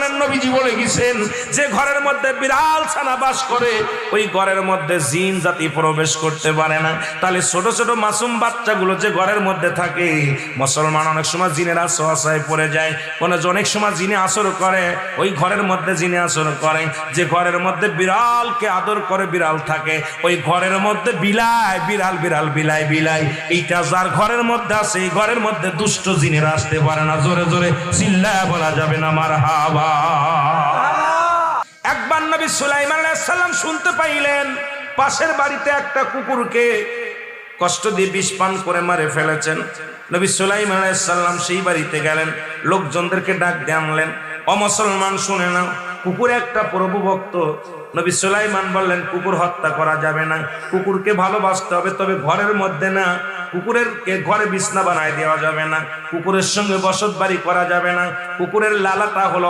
নবীজি বলে বিড়াল ছানা করে যে ঘরের মধ্যে বিড়ালকে আদর করে বিড়াল থাকে, ওই ঘরের মধ্যে বিলাই, বিড়াল বিড়াল, বিলাই বিলাই। এইটা যার ঘরের মধ্যে আছে ঘরের মধ্যে দুষ্ট জিনের আসতে পারে না। জোরে জোরে চিল্লা বলা যাবে না আমার হাবা। একবার নবী সুলাইমান আলাইসাল্লাম শুনতে পাইলেন, পাশের বাড়িতে একটা কুকুরকে কষ্ট দিয়ে বিষ পান করে মারে ফেলেছেন। নবী সুলাইমান আলাইসাল্লাম সেই বাড়িতে গেলেন, লোকজনদেরকে ডাক দিয়ে আনলেন অমুসলমান শুনে না কুকুর একটা প্রভু ভক্ত। নবী সুলাইমান বললেন, কুকুর হত্যা করা যাবে না, কুকুরকে ভালোবাসতে হবে, তবে ঘরের মধ্যে না কুকুরের ঘরে বিছনা বানায় দেওয়া যাবে না। কুকুরের সঙ্গে বসত বাড়ি করা যাবে না। কুকুরের লালাটা হলো